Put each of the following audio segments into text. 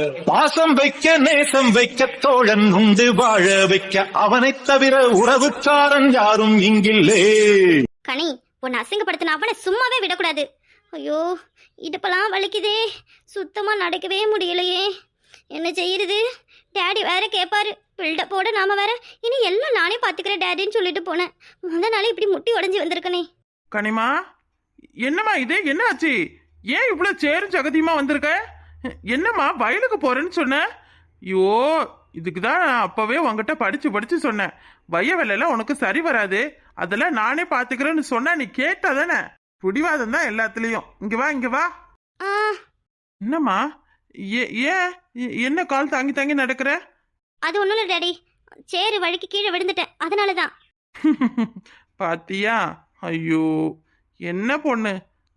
பாசம் வைக்க நேசம் வைக்க தோழன் உண்டு வாழ வைக்க அவனைத் தவிர உறவுக்காரன் யாரும் இங்கில்லே. கனி உன்னை அசிங்கப்படுத்தின அவனை சும்மாவே விடக்கூடாது. ஐயோ இடுப்பெல்லாம் வலிக்குதே. சுத்தமா நடக்கவே முடியலையே. என்ன செய்யறது? டேடி வேற கேட்பாரு பில்டப்போட நாம வேற. இனி எல்லாம் நானே பாத்துக்கிறேன் டேடின்னு சொல்லிட்டு போனேன். முத நாளே இப்படி முட்டி உடைஞ்சு வந்திருக்கனே. கனிமா என்னம்மா இது? என்ன ஆச்சு ஏன் இவ்வளோ சேரும் ஜகதியமா வந்திருக்க? என்னம்மா வயலுக்கு போறேன்னு சொன்ன? ஐயோ இதுக்கு தான் நான் அப்பவே உங்ககிட்ட படிச்சு படிச்சு சொன்னேன். வய வேலையெல்லாம் உனக்கு சரி வராது. அதெல்லாம் நானே பாத்துக்கிறேன்னு சொன்னா நீ கேட்டா தானே? பிடிவாதம் தான் எல்லாத்துலயும். இங்க வா இங்க வா. என்னம்மா ஏ- ஏன்? என்ன கால் தாங்கி தாங்கி நடக்கிற? அது ஒண்ணும் இல்லை டேடி. சேரு வழிக்கு கீழே விழுந்துட்டேன். அதனால தான் பாத்தியா? ஐயோ என்ன பொண்ணு?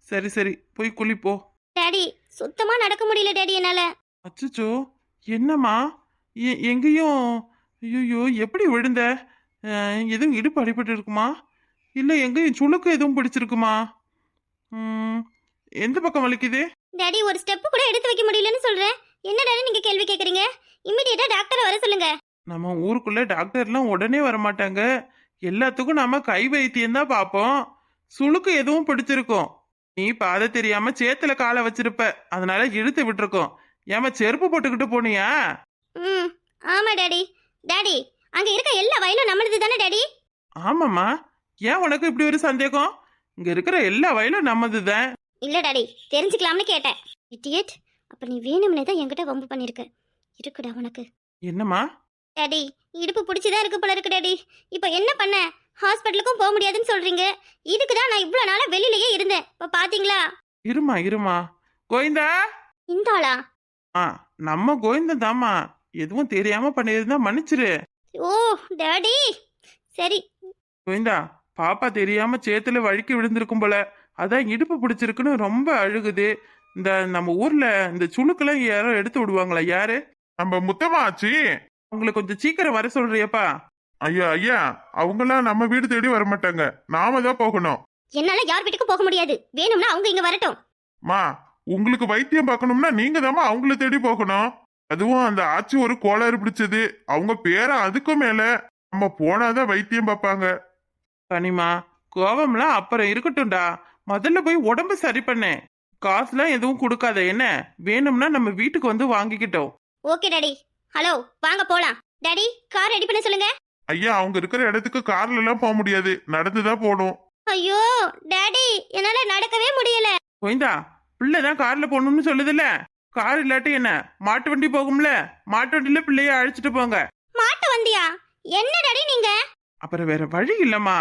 சரி சரி போய் குளிப்போ. டேடி சுத்தமா நடக்க முடியல டேடி என்னால. அச்சச்சோ என்னம்மா? எங்கேயும் ஐயோ எப்படி விழுந்த? எதுவும் இடுப்பு அடிபட்டு இருக்குமா? இல்லை எங்கேயும் சுளுக்கு எதுவும் பிடிச்சிருக்குமா? எந்த பக்கம் வலிக்குது? டேடி ஒரு ஸ்டெப் கூட எடுத்து வைக்க முடியலன்னு சொல்றேன். என்ன டேடி நீங்க கேள்வி கேக்குறீங்க? இம்மிடியேட்டா டாக்டரை வர சொல்லுங்க. நம்ம ஊருக்குள்ள டாக்டர்லாம் உடனே வர மாட்டாங்க. எல்லாத்துக்கும் நாம கை வைத்தியம் தான் பார்ப்போம். சுளுக்கு எதுவும் பிடிச்சிருக்கும். நீ பாதை தெரியாம சேத்துல காலை வச்சிருப்ப. அதனால இழுத்து விட்டுருக்கோம். ஏமா செருப்பு போட்டுக்கிட்டு போனியா? ம் ஆமா டாடி. டாடி அங்க இருக்க எல்லா வயலும் நம்மளுது தானே டாடி? ஆமாம்மா. ஏன் உனக்கு இப்படி ஒரு சந்தேகம்? இங்க இருக்கிற எல்லா வயலும் நம்மது தான் இல்ல டாடி. தெரிஞ்சுக்கலாம்னு கேட்டேன். இட்டியட் அப்ப நீ வேணும்னே தான் என்கிட்ட வம்பு பண்ணிருக்க. இருக்குடா உனக்கு. என்னம்மா? டாடி இடுப்பு பிடிச்சிதான் இருக்கு போல இருக்கு டாடி. இப்போ என்ன பண்ண? ஹாஸ்பிட்டலுக்கும் போக முடியாதுன்னு சொல்றீங்க. இதுக்கு தான் நான் இவ்வளோ நாளா வெளியிலயே இருந்தேன். இப்போ பாத்தீங்களா? இருமா இருமா. கோவிந்தா? இந்த ஆளா ஆ நம்ம கோவிந்தா தாம்மா. எதுவும் தெரியாம பண்ணியிருந்தா மன்னிச்சிரு. Oh daddy. சரி. கோவிந்தா பாப்பா தெரியாம சேத்துல வழுக்கி விழுந்திருக்கும் போல. அதான் இடுப்பு பிடிச்சிருக்குன்னு ரொம்ப அழுகுது. இந்த நம்ம ஊர்ல இந்த சுளுக்கெல்லாம் யாரோ எடுத்து விடுவாங்களா யாரு? நம்ம முத்தமா ஆச்சு உங்களை கொஞ்சம் சீக்கிரம் வர சொல்றியப்பா. ஐயா ஐயா அவங்கெல்லாம் நம்ம வீடு தேடி வர மாட்டாங்க நாம தான் போகணும். என்னால யார் வீட்டுக்கும் போக முடியாது. வேணும்னா அவங்க இங்க வரட்டும். மா உங்களுக்கு வைத்தியம் பார்க்கணும்னா நீங்க தாம்மா அவங்கள தேடி போகணும். அதுவும் அந்த ஆச்சி ஒரு கோளாறு பிடிச்சது. அவங்க பேரை அதுக்கும் மேல. நம்ம போனாதான் வைத்தியம் பார்ப்பாங்க. கனிமா கோவம்லாம் அப்புறம் இருக்கட்டும்டா. முதல்ல போய் உடம்பு சரி பண்ணேன் காசுலாம் எதுவும் கொடுக்காத என்ன? வேணும்னா நம்ம வீட்டுக்கு வந்து வாங்கிக்கிட்டோம். Okay daddy. ஹலோ வாங்க போலாம். டாடி கார் ரெடி பண்ண சொல்லுங்க. ஐயா அவங்க இருக்கிற இடத்துக்கு கார்ல எல்லாம் போக முடியாது. நடந்துதான் போகணும். ஐயோ டாடி என்னால நடக்கவே முடியல. கோயிந்தா பிள்ளை தான் கார்ல போகணும்னு சொல்லுதுல்ல? கார் இல்லாட்டி என்ன? மாட்டு வண்டி போகும்ல? மாட்டு வண்டியில பிள்ளைய அழைச்சிட்டு போங்க. மாட்ட வந்தியா என்ன டாடி நீங்க? அப்புறம் வேற வழி இல்லம்மா.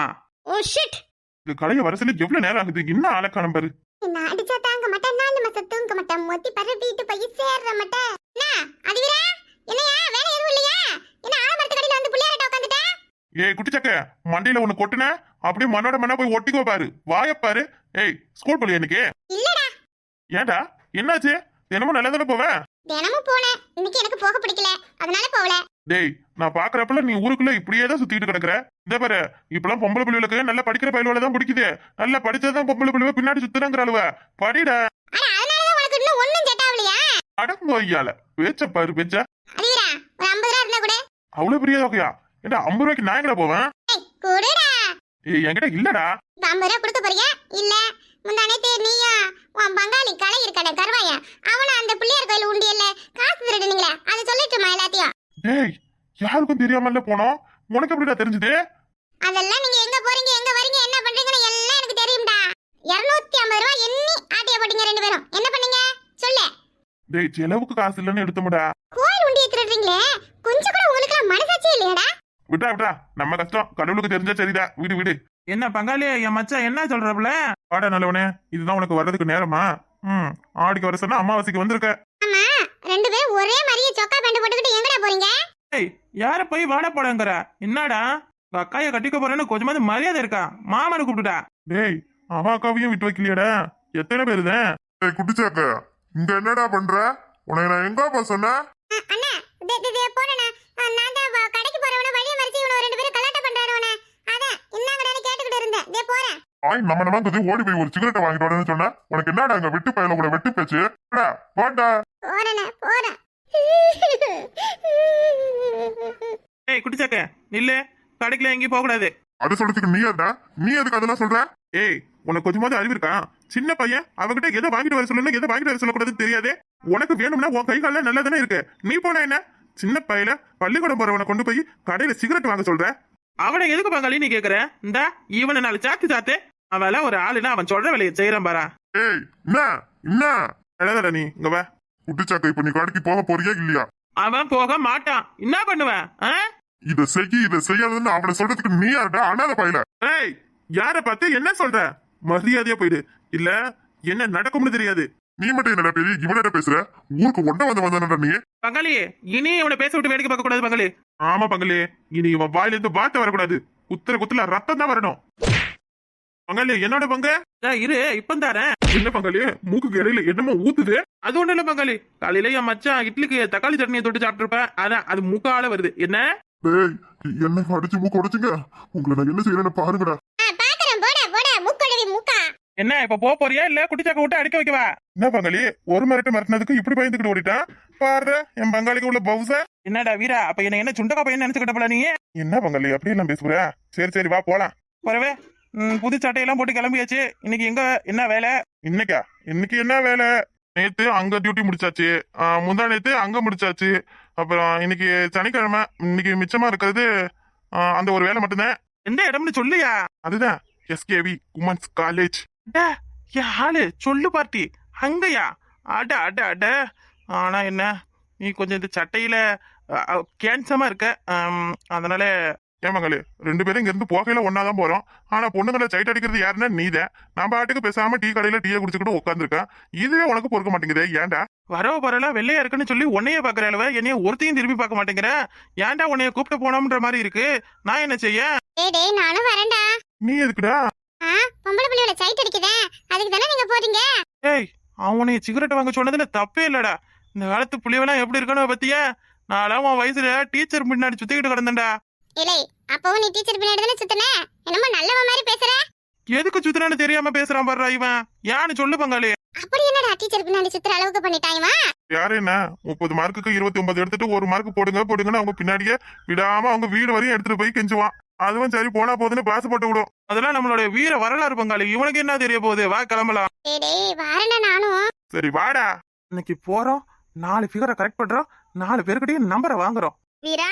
Oh shit. இந்த கலைய வரசுல எவ்வளவு நேரம் ஆகுது? இன்னும் ஆளக்கானம் பாரு. என்ன அடிச்சா தாங்க மாட்டேன் நாலு மாசம் தூங்க மாட்டேன். மொத்தி பரட்டிட்டு போய் சேர்ற மாட்டேன். என்ன அதுவீரா என்னையா வேலை எதுவும் இல்லையா? என்ன ஆலமரத்து கடையில வந்து உட்காந்துட்ட ஏய் குட்டிச்சக்க மண்டையில ஒண்ணு கொட்டுன? அப்படியே மண்ணோட மண்ணா போய் ஒட்டிக்கோ பாரு. வாய பாரு. ஏய் ஸ்கூல் போலியா இன்னைக்கு? இல்லடா. ஏன்டா? என்னாச்சு? தினமும் நல்லா தானே போவேன் தினமும் போனேன். இன்னைக்கு எனக்கு போக பிடிக்கல. அதனால போகல. டேய் நான் பாக்குறப்பல நீ ஊருக்குள்ள இப்படியே தான் சுத்திட்டு கிடக்குற. இந்த பாரு இப்பெல்லாம் பொம்பளை பிள்ளைகளுக்கு நல்லா படிக்கிற பயிலோட தான் பிடிக்குது. நல்லா படிச்சாதான் பொம்பளை பிள்ளைவ பின்னாடி சுத்துறாங்கிறாளுவ. படிடா. ஆனா அதனாலதான் உனக்கு இன்னும் ஒண்ணும் செட் ஆகலையா? அடங்கு ஐயால. பேச்ச பாரு பேச்ச. அதுவீரா ஒரு ஐம்பது ரூபா இருந்தா கூட. அவ்வளவு பெரிய தொகையா? ஏண்டா ஐம்பது ரூபாய்க்கு நான் எங்கடா போவேன்? கொடுடா. ஏய் என்கிட்ட இல்லடா. ஐம்பது ரூபா கொடுக்க போறியா? இல்ல. முந்தானே நீயும் உன் பங்காளி கலை இருக்கட கருவாயா அவன அந்த பிள்ளையார் கோயில் உண்டியல்ல காசு திருடுனீங்களே அதை சொல்லட்டுமா எல்லாத்தையும்? டேய் யாருக்கும் தெரியாமல போனோம். உனக்கு எப்படிடா தெரிஞ்சது? அதெல்லாம் நீங்க எங்க போறீங்க எங்க வரீங்க என்ன பண்றீங்கன்னு எல்லாம் எனக்கு தெரியும்டா. இருநூத்தி ஐம்பது ரூபாய் எண்ணி ஆட்டிய போட்டீங்க ரெண்டு பேரும். என்ன பண்ணீங்க? சொல்லு. டேய் செலவுக்கு காசு இல்லைன்னு எடுத்துமுடா. கோயில் உண்டியை திருடுறீங்களே கொஞ்சம் கூட உங்களுக்கு மனசாட்சி இல்லையாடா? விட்டா விட்டா நம்ம கஷ்டம். கடவுளுக்கு தெரிஞ்சா சரிடா வீடு வீடு. என்ன பங்காளி என் மச்சான் என்ன சொல்றப்பல? வாடா நல்லவனே. இதுதான் உனக்கு வர்றதுக்கு நேரமா? ம். ஆடிக்கு வர சொன்னா அமாவாசைக்கு வந்திருக்க. ஆமா ரெண்டு பேரும் ஒரே மாதிரியே சொக்கா பேண்ட் போட்டுக்கிட்டு எங்கடா போறீங்க? ஏய் யார போய் வாட போடங்கிற? என்னடா? உங்க அக்காய கட்டிக்க போறேன்னு கொஞ்சமாவது மரியாதை இருக்கா? மாமனை கூப்பிட்டுட்டா டேய் அவ அக்காவையும் விட்டு வைக்கலையாடா. எத்தனை பேரு தான் குட்டிச்சாக்க இங்க என்னடா பண்ற? உனக்கு நான் எங்கப்பா சொன்னேன்? அ- அண்ணா தே போறேண்ணா அ, நான் தான் கடைக்கு இருந்தேன் இதே போறேன். ஆய் நம்ம நமக்குது ஓடி போய் ஒரு சிகரெட் வாங்கிட்டு வரேன்னு சொன்ன. உனக்கு என்னடா அங்க வெட்டு பயல கூட வெட்டு பேச்சு? போடா போறேன் போறேன். ஏய் குட்டிச்சாக்க நில்லு. கடைக்குல எங்கேயும் போக கூடாது அதை சொல்றதுக்கு நீ யாருடா? நீ எதுக்கு அதெல்லாம் சொல்ற? ஏய் உனக்கு கொஞ்சமாவது அறிவு இருக்கா? சின்ன பையன் அவகிட்ட எதை வாங்கிட்டு வர சொல்லணும் எதை வாங்கிட்டு வர சொல்லக்கூடாதுன்னு தெரியாதே? உனக்கு வேணும்னா உன் கை கால நல்லா தானே இருக்கு. நீ போனா என்ன? சின்ன பையில பள்ளிக்கூடம் போறவனை கொண்டு போய் கடையில சிகரெட் வாங்க சொல்ற? அவனை எதுக்கு பங்காளி நீ கேக்குற? இந்த இவனை நாலு சாத்து சாத்து அவன் ஒரு ஆளுனா அவன் சொல்ற வேலையை செய்யறான் பாரா. ஏய் என்ன என்ன அழகடா நீ இங்க வா. குட்டிச்சாக்க இப்ப நீ கடைக்கு போக போறியா இல்லையா? அவன் போக மாட்டான். என்ன பண்ணுவேன் ஆ? இத செய்ய இத செய்யாதுன்னு அவனை சொல்றதுக்கு நீ யாருடா? அண்ணாத பையல. ஏய் யார பார்த்து என்ன சொல்ற? மரியாதையா போயிடு. இல்ல என்ன நடக்கும்னு தெரியாது. நீ மட்டும் என்னடா பெரிய இவனிட பேசுற? ஊருக்கு ஒண்ட வந்து வந்தானடா நீ? பங்காளி இனி இவனை பேச விட்டு வேடிக்கை பார்க்க கூடாது பங்காளி. ஆமா பங்களே இனி இவன் வாயில இருந்து வார்த்தை வரக்கூடாது. குத்துற குத்துல ரத்தம் தான் வரணும். பங்காளி என்னோட பங்க? ஏய், இரு இப்ப தாரேன். என்ன பங்காளி மூக்குக்கு இடையில என்னமோ ஊத்துது? அது ஒண்ணு இல்ல பங்காளி. காலையில என் மச்சான் இட்லிக்கு தக்காளி சட்னியை தொட்டு சாப்பிட்டுருப்பேன். அதான் அது முக்கால வருது. என்ன? டேய் என்ன அடிச்சு மூக்க உடைச்சுங்க. உங்களை நான் என்ன செய்யறேன்னு பாருங்கடா. என்ன இப்ப போக போறியா இல்ல குட்டிச்சாக்க விட்டு அடிக்க வைக்கவா? என்ன பங்காளி ஒரு மிரட்டு மிரட்டினதுக்கு இப்படி பயந்துக்கிட்டு ஓடிட்டான் பாரு என் பங்காளிக்கு உள்ள பவுச? என்னடா வீரா அப்ப என்ன என்ன சுண்டக்கா பையன் நினைச்சுக்கிட்ட போல நீ? என்ன பங்காளி அப்படி எல்லாம் பேசுற? சரி சரி வா போலாம். வரவே புது சட்டையெல்லாம் போட்டு கிளம்பியாச்சு. இன்னைக்கு எங்க என்ன வேலை? இன்னைக்கா? இன்னைக்கு என்ன வேலை? நேத்து அங்க டியூட்டி முடிச்சாச்சு. முந்தா நேத்து அங்க முடிச்சாச்சு. அப்புறம் இன்னைக்கு சனிக்கிழமை இன்னைக்கு மிச்சமா இருக்கிறது அந்த ஒரு வேலை மட்டும்தான். எந்த இடம்னு சொல்லுயா? அதுதான் எஸ்கேவி உமன்ஸ் காலேஜ் ஆளு சொல்லு பார்ட்டி அங்கயா? அட அட அட. ஆனா என்ன? நீ கொஞ்சம் இந்த சட்டையில கேன்சமா இருக்க. அதனால ஏமாங்களே ரெண்டு பேரும் இங்க இருந்து போகையில ஒன்னாதான் போறோம். ஆனா பொண்ணுங்களை சைட் அடிக்கிறது யாருன்னா நீதான். நான் பாட்டுக்கு பேசாம டீ கடையில டீயை குடிச்சுக்கிட்டு உட்காந்துருக்கேன் இதுவே உனக்கு பொறுக்க மாட்டேங்குதே ஏன்டா? வரவ பரல வெள்ளையா இருக்குன்னு சொல்லி உன்னைய பாக்குற அளவு என்னைய ஒருத்தையும் திரும்பி பார்க்க மாட்டேங்கிற? ஏன்டா உன்னைய கூப்பிட்டு போனோம்ன்ற மாதிரி இருக்கு? நான் என்ன செய்ய? டேய் டேய் நானும் வரேன்டா. நீ எதுக்குடா? ஆ பொம்பளை புள்ளியோட சைட் அடிக்குதே. அதுக்கு தானே நீங்க போறீங்க? ஏய் அவன் உன்னைய சிகரெட் வாங்க சொன்னதுல தப்பே இல்லடா. இந்த காலத்து புள்ளியவெல்லாம் எப்படி இருக்கணும் பத்தியா? நான்லாம் உன் வயசுல டீச்சர் முன்னாடி சுத்திக்கிட்டு கிடந்தேன்டா. இல்லை அப்பவும் நீ டீச்சர் பின்னாடி தானே சுத்தின? என்னமோ நல்லவ மாதிரி பேசுற? எதுக்கு சுத்துறான்னு தெரியாம பேசுறான் பாருடா இவன். யான்னு சொல்லு பங்காளி. அப்படி என்னடா டீச்சர் பின்னாடி சுத்துற அளவுக்கு பண்ணிட்டான் இவன்? யாரு என்ன? முப்பது மார்க்குக்கு இருபத்தி ஒன்பது எடுத்துட்டு ஒரு மார்க் போடுங்க போடுங்கன்னு அவங்க பின்னாடியே விடாம அவங்க வீடு வரையும் எடுத்துட்டு போய் கெஞ்சுவான். அதுவும் சரி போனா போதுன்னு பாசு போட்டு விடும். அதெல்லாம் நம்மளோட வீர வரலாறு பங்காளி. இவனுக்கு என்ன தெரிய போகுது? வா கிளம்பலாம். டேய் டேய் வரேன்டா நானும். சரி வாடா. இன்னைக்கு போறோம். நாலு ஃபிகரை கரெக்ட் பண்றோம். நாலு பேருக்கிட்டையும் நம்பரை வாங்குறோம். வீரா?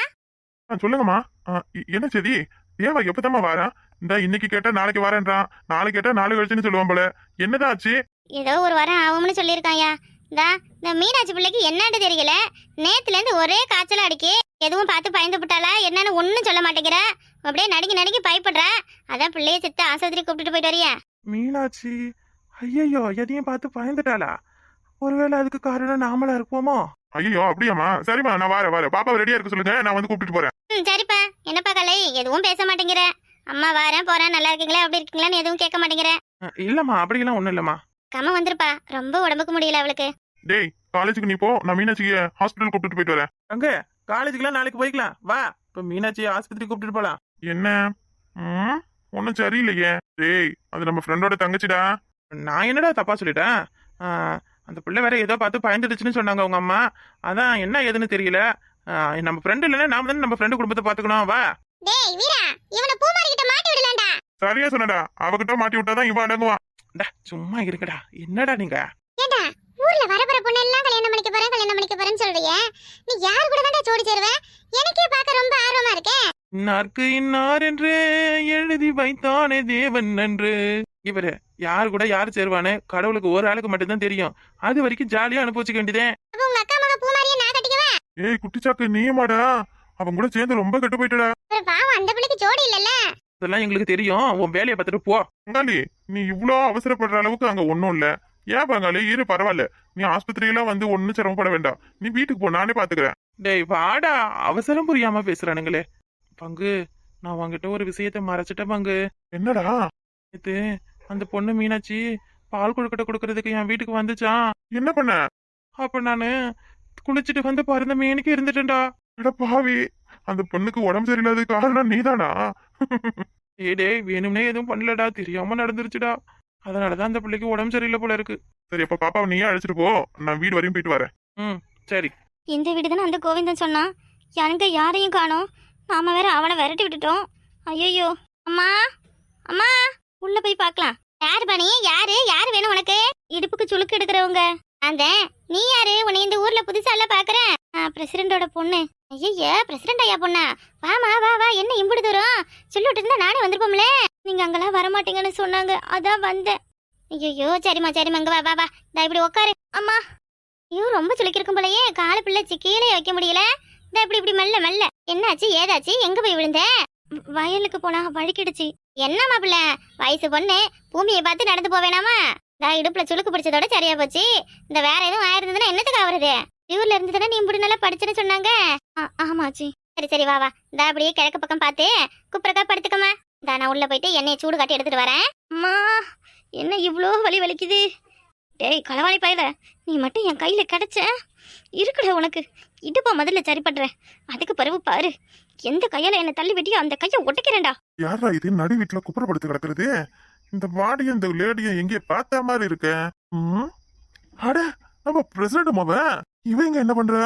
ஆ, சொல்லுங்கம்மா. ஆ, இ- என்ன சரி ஏவா எப்பதாம்மா வாரான்? இந்த இன்னைக்கு கேட்டா நாளைக்கு வரேன்றான். நாளைக்கு கேட்டா நாளை கழிச்சுன்னு சொல்லுவான் போல. என்னதான் ஆச்சு? ஏதோ ஒரு வாரம் ஆகும்னு சொல்லியிருக்காயா இந்தா இந்த மீனாட்சி பிள்ளைக்கு என்னன்னு தெரியல. நேத்துல இருந்து ஒரே காய்ச்சல் அடிக்கி எதுவும் பார்த்து பயந்து விட்டாளா என்னன்னு ஒன்றும் சொல்ல மாட்டேங்கிற. அப்படியே நடுங்கி நடுங்கி பயப்படுற. அதான் பிள்ளைய செத்து ஆஸ்பத்திரி கூப்பிட்டுட்டு போயிட்டு வரியா? மீனாட்சி ஐயையோ எதையும் பார்த்து பயந்துட்டாளா? ஒருவேளை அதுக்கு காரணம் நாமளா இருப்போமோ? ஐயோ அப்படியாம்மா. சரிம்மா நான் வரேன் வரேன். பாப்பா ரெடியா இருக்க சொல்லுங்க. நான் வந்து கூப்பிட்டுட்டு போறேன். ம் சரிப்பா. என்னப்பா கலை? எதுவும் பேச மாட்டேங்கிற. அம்மா வரேன் போறேன். நல்லா இருக்கீங்களா? அப்படி இருக்கீங்களான்னு எதுவும் கேட்க மாட்டேங்கிற. இல்லம்மா அப்படியெல்லாம் ஒண்ணும் இல்லம்மா. கம்ம வந்துருப்பா. ரொம்ப உடம்புக்கு முடியல அவளுக்கு. டேய் காலேஜுக்கு நீ போ. நான் மீனாட்சிக்கு ஹாஸ்பிட்டல் கூப்பிட்டு போயிட்டு வரேன். அங்க காலேஜுக்குலாம் நாளைக்கு போய்க்கலாம். வா இப்ப மீனாட்சி ஆஸ்பத்திரி கூப்பிட்டு போலாம். என்ன? ம் ஒன்றும் சரியில்லையே. டேய் அது நம்ம ஃப்ரெண்டோட தங்கச்சிடா. நான் என்னடா தப்பா சொல்லிட்டேன்? ஆஹ், அந்த பிள்ளை வேற ஏதோ பார்த்து பயந்துடுச்சுன்னு சொன்னாங்க உங்க அம்மா. அதான் என்ன ஏதுன்னு தெரியல. நம்ம ஃப்ரெண்டு இல்லைன்னா நாம தானே நம்ம ஃப்ரெண்டு குடும்பத்தை பாத்துக்கணும் வா. டேய் வீரா இவனை பூமாரி கிட்ட மாட்டி விடலாம்டா. சரியா சொன்னடா. அவகிட்ட மாட்டி விட்டாதான் இவன் அடங்குவான். டா, சும்மா இருக்கடா என்னடா நீங்க? ஏண்டா ஊர்ல வரப்போற பொண்ணு எல்லாம் கல்யாணம் பண்ணிக்க போறேன் கல்யாணம் பண்ணிக்க போறேன்னு சொல்றியே? நீ யார் கூட தான்டா ஜோடி சேருவ? எனக்கே பார்க்க ரொம்ப ஆர்வமா இருக்கே. இன்னார்க்கு இன்னார் என்று எழுதி வைத்தானே தேவன் நன்று இவரு யாரு கூட யாரு சேருவானு? கடவுளுக்கு ஒரு ஆளுக்கு மட்டும்தான் தெரியும். அது வரைக்கும் ஜாலியா வேண்டியதே. பூமாரியை நான் கட்டிக்குவேன் ஏய் குட்டிச்சாக்கு நீயுமாடா? அவன் கூட சேர்ந்து ரொம்ப கெட்டு போயிட்டடா. அந்த பிள்ளைக்கு ஜோடி இல்லல்ல? இதெல்லாம் எங்களுக்கு தெரியும். உன் வேலையை பார்த்துட்டு போ. பங்காளி நீ இவ்ளோ அவசரப்படுற அளவுக்கு அங்க ஒண்ணும் இல்ல. ஏன் பங்காளி இரு பரவாயில்ல. நீ ஆஸ்பத்திரியெல்லாம் வந்து ஒன்னும் சிரமப்பட வேண்டாம். நீ வீட்டுக்கு போ நானே பாத்துக்கிறேன். டேய் வாடா. அவசரம் புரியாம பேசுறானுங்களே. பங்கு நான் உன்கிட்ட ஒரு விஷயத்த மறைச்சிட்டேன் பங்கு. என்னடா? இது அந்த பொண்ணு மீனாட்சி பால் கொழுக்கட்டை கொடுக்கறதுக்கு என் வீட்டுக்கு வந்துச்சான் என்ன பண்ண? அப்ப நானு குளிச்சுட்டு வந்து பறந்த மீனுக்கு இருந்துட்டேன்டா. அட பாவி அந்த பொண்ணுக்கு உடம்பு சரியில்லாத காரணம் நீதானா? ஏய் டேய் வேணும்னே எதுவும் பண்ணலடா தெரியாம நடந்துருச்சுடா. அதனாலதான் அந்த பிள்ளைக்கு உடம்பு சரியில்லை போல இருக்கு. சரி அப்ப பாப்பாவை நீயே அழைச்சிட்டு போ. நான் வீடு வரையும் போயிட்டு வரேன். ம் சரி. இந்த வீடு தானே அந்த கோவிந்தன் சொன்னான்? எங்க யாரையும் காணோம். நாம வேற அவனை விரட்டி விட்டுட்டோம். ஐயோ அம்மா அம்மா உள்ள போய் பார்க்கலாம். யார் பணி? யாரு? யாரு வேணும் உனக்கு? இடுப்புக்கு சுளுக்கு எடுக்கிறவங்க. அந்த நீ யாரு? உன்னை இந்த ஊர்ல புதுசால எல்லாம் பாக்குறேன் பிரசிடண்டோட பொண்ணு. ஐயய்யா பிரசிடண்ட் ஐயா பொண்ணா? வாமா வா வா. என்ன இம்புடு தூரம்? சொல்லி விட்டுருந்தா நானே வந்திருப்போம்ல? நீங்க அங்கெல்லாம் வரமாட்டீங்கன்னு சொன்னாங்க. அதான் வந்தேன். ஐயோ சரிம்மா சரிம்மா. அங்க வா வா வா. இதா இப்படி உட்காரு அம்மா. ஐயோ ரொம்ப சுளுக்கிருக்கும் போலயே. காலை பிள்ளைச்சு கீழே வைக்க முடியல. இந்த இப்படி இப்படி மெல்ல மெல்ல. என்னாச்சு ஏதாச்சு? எங்க போய் விழுந்த? வயலுக்கு போனா வழுக்கிடுச்சு. என்ன மாப்பிள்ள வயசு பொண்ணு பூமியை பார்த்து நடந்து போவேணாமா இதா இடுப்புல சுளுக்கு பிடிச்சதோட சரியா போச்சு. இந்த வேற எதுவும் ஆயிருந்ததுன்னா என்னத்துக்கு ஆவறது? ஊர்ல இருந்ததுன்னா நீ இப்படி நல்லா படிச்சேன்னு சொன்னாங்க? ஆ- ஆமாச்சி சரி சரி வா வா. இந்த அப்படியே கிழக்கு பக்கம் பார்த்து குப்புறக்கா படுத்துக்கம்மா. இந்த நான் உள்ள போயிட்டு எண்ணெயை சூடு காட்டி எடுத்துட்டு வரேன். அம்மா என்ன இவ்வளோ வலி வலிக்குது? டேய் களவாணி பையல. நீ மட்டும் என் கையில கிடைச்ச? இருக்குடா உனக்கு. இடுப்பா முதல்ல சரி பண்றேன் அதுக்கு பிறகு பாரு. எந்த கையால என்ன தள்ளி வெட்டியோ அந்த கையை ஒட்டிக்கிறேன்டா. யாரா இது? நடு வீட்டுல குப்புறப்படுத்து கிடக்குறது. இந்த பாடியும் இந்த லேடியும் எங்கே பார்த்த மாதிரி இருக்க? ம்? அட நம்ம பிரசிடண்ட் அவன். இவன் இங்க என்ன பண்றா?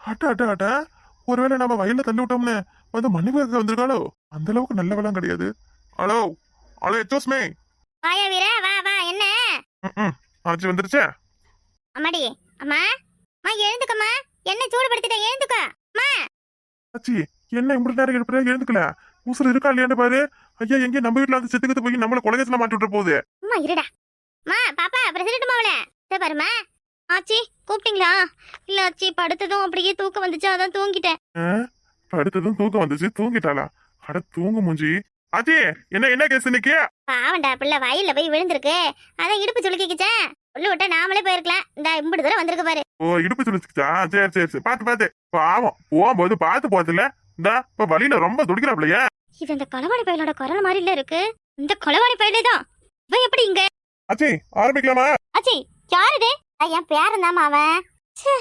அட்ட அட்ட அட்ட ஒருவேளை நம்ம வயல்ல தள்ளி விட்டோம்னு வந்து மன்னிப்பு கேட்க வந்திருக்காளோ? அந்த அளவுக்கு நல்லவெல்லாம் கிடையாது. ஹலோ? ஹலோ எச்சோஸ்மே. வாயா வீர வா வா என்ன? ஆச்சு வந்துருச்சே? அம்மாடி அம்மா. அம்மா எழுந்துக்கம்மா. என்ன சூடு படுத்திட்ட எழுந்துக்க. அம்மா ஆச்சி என்ன இப்படி நேரம் எடுப்புற எழுந்துக்கல. உசுறு இருக்கா இல்லையான்னு பாரு. ஐயா எங்க நம்ம வீட்டுல வந்து செத்துக்கிட்டு போய் நம்மள கொலகத்துல மாட்டி விட்டுற போகுது. அம்மா இருடா. அம்மா பாப்பா பிரசிடண்ட் மாவள இதை பாருமா. ஆச்சி கூப்பிட்டீங்களா? இல்ல ஆச்சி படுத்ததும் அப்படியே தூக்கம் வந்துச்சு? அதான் தூங்கிட்டேன்? படுத்ததும் தூக்கம் வந்துச்சு. தூங்கிட்டாளா? அட தூங்கு மூஞ்சி. ஆச்சி என்ன என்ன கேஸ் இன்னைக்கு? பாவண்டா பிள்ளை வயல்ல போய் விழுந்திருக்கு. அதான் இடுப்பு சுளுக்கிக்கிச்சேன் சொல்லி விட்டா நாமளே போயிருக்கலாம். இந்த இம்புடு தூரம் வந்திருக்கு பாரு. ஓ இடுப்பு சுழிச்சுச்சா சரி சரி சரி. பாத்து பாத்து பாவம். போகும்போது பாத்து போதுல இந்தா இப்ப வழியில ரொம்ப துடிக்கிறாப்லையா. இது அந்த களவாணி பயலோட குரல் மாதிரி இல்ல இருக்கு. இந்த களவாணி பயலே தான். இவன் எப்படி இங்க? ஆச்சி ஆரம்பிக்கலாமா? ஆச்சி யார் இது? என் பேரன் தாமா அவன். ச்சே,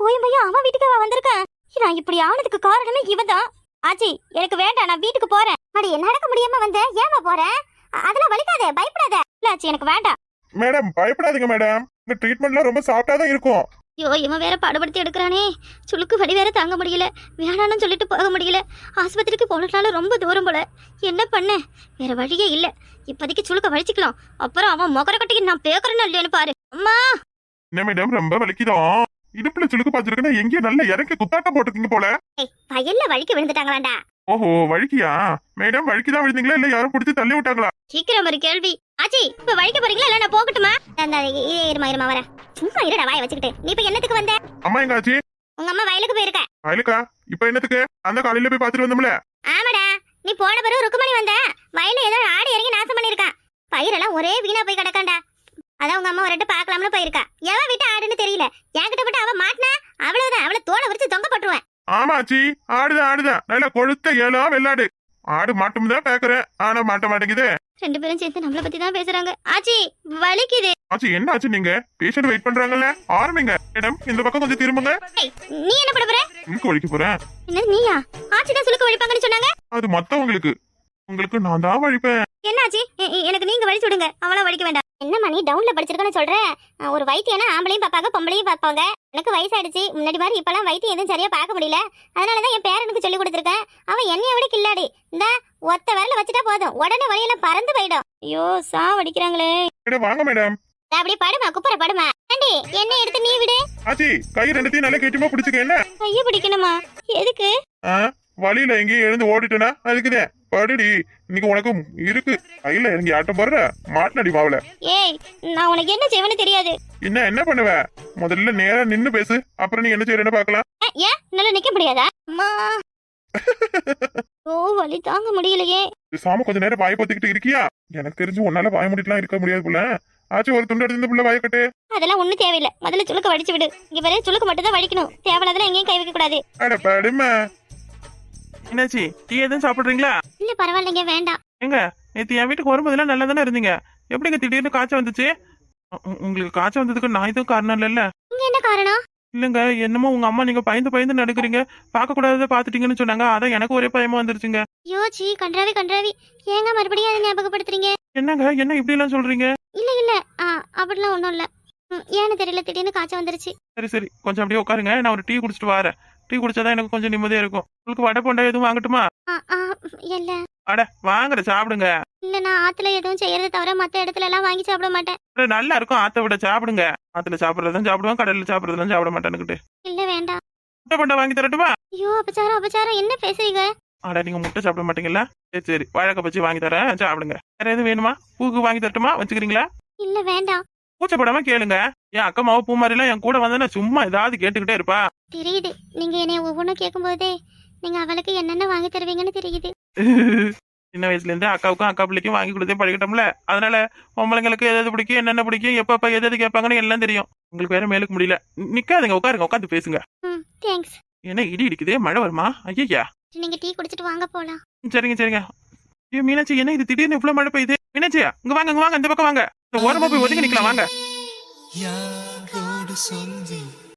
போயும் போயும் அவன் வீட்டுக்கு அவன் வந்திருக்கான். நான் இப்படி ஆனதுக்கு காரணமே இவன் தான் ஆச்சி எனக்கு வேண்டாம் நான் வீட்டுக்கு போறேன். அடி நடக்க முடியாம வந்த? ஏமா போறேன் அதெல்லாம் வலிக்காதே பயப்படாத. இல்ல ஆச்சி எனக்கு வேண்டாம். மேடம் பயப்படாதீங்க மேடம். இந்த ட்ரீட்மெண்ட்லாம் ரொம்ப சாஃப்டா தான் இருக்கும். ஐயோ இவன் வேற படுபடுத்தி எடுக்கிறானே. சுளுக்கு வலி வேற தாங்க முடியல. வேணான்னு சொல்லிட்டு போக முடியல. ஆஸ்பத்திரிக்கு போனதுனால ரொம்ப தூரம் போல. என்ன பண்ண? வேற வழியே இல்ல. இப்போதைக்கு சுளுக்க வலிச்சுக்கலாம். அப்புறம் அவன் முகர கட்டிக்கு நான் பேக்கறேன்னு இல்லையான்னு பாரு. அம்மா! என்ன மேடம் ரொம்ப வலிக்குதோம் இடுப்புல சுளுக்கு பாத்துருக்கேன்னா எங்கேயும் நல்ல இறக்கி குத்தாட்டம் போட்டுருக்கீங்க போல. ஏய் வயல்ல வலிக்கு விழுந்துட்டாங்க வேண்டாம் ஓஹோ வழுக்கியா மேடம் வழுக்கிதான் விழுந்தீங்களா? இல்ல யாரும் பிடிச்சி தள்ளி விட்டாங்களா? சீக்கிரம் ஒரு கேள்வி. ஆச்சி இப்ப வலிக்க போறீங்களா? இல்ல நான் போகட்டுமா? அந்த இ- இருமா இருமா வரேன் சும்மா இருடா வாய வச்சுக்கிட்டு. நீ இப்ப என்னத்துக்கு வந்த? அம்மா எங்க ஆச்சி? உங்க அம்மா வயலுக்கு போயிருக்க. வயலுக்கா? இப்ப என்னத்துக்கு? அந்த காலையில போய் பாத்துட்டு வந்தோம்ல. ஆமாடா. நீ போன பிறகு ருக்குமணி வந்த. வயல்ல ஏதோ ஆடு இறங்கி நாசம் பண்ணிருக்கான் பயிரெல்லாம் ஒரே வீணா போய் கிடக்காண்டா. அதான் உங்க அம்மா ஒரு ரெட்டு பார்க்கலாம்னு போயிருக்கா. எவன் வீட்டு ஆடுன்னு தெரியல. என்கிட்ட விட்டு அவ மாட்டினா அவ்வளவுதான் அவளை தோலை விரிச்சு தொங்க போட்டுருவேன். ஆமா ஆச்சி. ஆடுதான் ஆடுதான். நல்லா கொழுத்த ஏலோ வெள்ளாடு. ஆடு மாட்டும் தான் பேக்குறேன் ஆனா மாட்ட மாட்டேங்குது. ரெண்டு பேரும் சேர்ந்து நம்மள பத்தி தான் பேசுறாங்க. ஆச்சி வலிக்குது. ஆச்சி என்ன ஆச்சு நீங்க? பேஷண்ட் வெயிட் பண்றாங்கல்ல? ஆரம்பிங்க. மேடம் இந்த பக்கம் கொஞ்சம் திரும்புங்க. நீ என்ன பண்ண போற? உங்களுக்கு வலிக்க போறேன் என்னது நீயா? ஆச்சி தான் சுளுக்கு வலிப்பாங்கன்னு சொன்னாங்க. அது மத்தவங்களுக்கு. உங்களுக்கு நான் தான் வலிப்பேன். என்னாச்சு எ- எ- எனக்கு நீங்க வலிச்சு விடுங்க அவளா வலிக்க வேண்டாம். என்னம்மா நீ டவுன்ல படிச்சிருக்கன்னு சொல்ற? ஒரு வைத்தியனா ஆம்பளையும் பார்ப்பாங்க பொம்பளையும் பார்ப்பாங்க. எனக்கு வயசாயிடுச்சு. முன்னாடி மாதிரி இப்பெல்லாம் வைத்தியம் எதுவும் சரியா பார்க்க முடியல. அதனாலதான் என் பேரனுக்கு சொல்லி கொடுத்துருக்கேன். அவன் என்னைய விட கில்லாடி. இந்த ஒத்த விரல வச்சுட்டா போதும். உடனே வழியெல்லாம் பறந்து போயிடும். ஐயோ சா வடிக்கிறாங்களே மேடம் வாங்க மேடம் அப்படியே படுமா குப்பர படுமா. ஆண்டி என்ன எடுத்து நீ விடு. ஆச்சி கை ரெண்டுத்தையும் நல்லா கெட்டிமா பிடிச்சுக்க என்ன? கைய பிடிக்கணுமா? எதுக்கு? வழியில எங்கேயும் எழுந்து ஓடிட்டேனா? அதுக்குதான் படுடி இன்னைக்கு உனக்கு இருக்கு. கையில இறங்கி ஆட்டம் போடுற மாட்டினடி மாவுல. ஏய் நான் உனக்கு என்ன செய்வேன்னு தெரியாது. என்ன என்ன பண்ணுவ? முதல்ல நேரா நின்னு பேசு அப்புறம் நீ என்ன செய்யறேன்னு பாக்கலாம். ஏன்? என்னால நிக்க முடியாதா? அம்மா. ஓ வலி தாங்க முடியலையே. சாம கொஞ்ச நேரம் வாய பொத்திக்கிட்டு இருக்கியா? எனக்கு தெரிஞ்சு உன்னால வாய முடிட்டுலாம் இருக்க முடியாது போல. ஆச்சு ஒரு துண்டு எடுத்து புள்ள வாய கட்டு. அதெல்லாம் ஒண்ணும் தேவையில்லை. முதல்ல சுளுக்க வடிச்சு விடு. இங்க பாரு சுளுக்கு மட்டும் தான் வடிக்கணும். தேவையில்லாதெல்லாம் எங்கேயும் கை வைக்க கூடாது அட படுமை என்னாச்சு? டீ எதுவும் சாப்பிடுறீங்களா? இல்ல பரவாயில்லைங்க வேண்டாம். எங்க நேத்து என் வீட்டுக்கு வரும்போதெல்லாம் நல்லா தானே இருந்தீங்க? எப்படிங்க திடீர்னு காய்ச்சல் வந்துச்சு? உங்களுக்கு காய்ச்சல் வந்ததுக்கு நான் எதுவும் காரணம் இல்லைல்ல? இங்க என்ன காரணம்? இல்லைங்க என்னமோ உங்க அம்மா நீங்க பயந்து பயந்து நடக்கிறீங்க. பார்க்க கூடாததை பாத்துட்டீங்கன்னு சொன்னாங்க. அதான் எனக்கு ஒரே பயமா வந்துருச்சுங்க. ஐயோ சீ கன்றாவி கன்றாவி. ஏங்க மறுபடியும் அதை ஞாபகப்படுத்துறீங்க? என்னங்க என்ன இப்படி எல்லாம் சொல்றீங்க? இல்ல இல்ல. அப்படிலாம் ஒண்ணும் இல்ல. ஏன்னு தெரியல திடீர்னு காய்ச்சல் வந்துருச்சு. சரி சரி. கொஞ்சம் அப்படியே உட்காருங்க. நான் ஒரு டீ குடிச்சிட்டு வரேன். டீ குடிச்சாதான் எனக்கு கொஞ்சம் நிம்மதியா இருக்கும். உங்களுக்கு வடை போண்டா எதுவும் வாங்கட்டுமா? இல்ல. அட வாங்குற சாப்பிடுங்க. இல்ல நான் ஆத்துல எதுவும் செய்யறத தவிர மத்த இடத்துல எல்லாம் வாங்கி சாப்பிட மாட்டேன். நல்லா இருக்கும் ஆத்த விட சாப்பிடுங்க. ஆத்துல சாப்பிடுறதும் சாப்பிடுவேன் கடல்ல சாப்பிடுறதும் சாப்பிட மாட்டேன்னுக்கிட்டு. இல்ல வேண்டாம். முட்டை போண்டா வாங்கி தரட்டுமா? ஐயோ அபச்சாரம் அபச்சாரம். என்ன பேசுறீங்க? அட நீங்க முட்டை சாப்பிட மாட்டீங்களா? சரி சரி. வாழைக்காய் பச்சி வாங்கி தரேன் சாப்பிடுங்க. வேற எதுவும் வேணுமா? பூக்கு வாங்கி தரட்டுமா? வச்சுக்கிறீங்களா? இல்ல வேண்டாம். கூச்சப்படாம கேளுங்க. என் அக்கா மாவு பூ மாதிரிலாம் என் கூட வந்தா சும்மா ஏதாவது கேட்டுக்கிட்டே இருப்பா. தெரியுது. நீங்க என்னைய ஒவ்வொன்றும் கேட்கும் போதே நீங்க அவளுக்கு என்னென்ன வாங்கி தருவீங்கன்னு தெரியுது. சின்ன வயசுல இருந்தே அக்காவுக்கும் அக்கா பிள்ளைக்கும் வாங்கி கொடுத்தே பழகிட்டோம்ல. அதனால பொம்பளைங்களுக்கு எது பிடிக்கும் என்னென்ன பிடிக்கும் எப்ப எப்ப எது கேட்பாங்கன்னு எல்லாம் தெரியும். உங்களுக்கு வேற மேலுக்கு முடியல. நிக்காதுங்க உட்காருங்க உட்காந்து பேசுங்க. தேங்க்ஸ். என்ன இடி இடிக்குதே மழை வருமா? ஐயா நீங்க டீ குடிச்சிட்டு வாங்க போலாம். சரிங்க சரிங்க. ஐயோ மீனாட்சி என்ன இது? திடீர்னு இவ்வளவு மழை பெய்யுது? மீனாட்சி இங்க வாங்க இங்க வாங்க இந்த பக்கம் வாங்க. ஓரமா போய் ஒதுங்கி நிக்கலாம் வாங்க. யாரோடு சொல்லி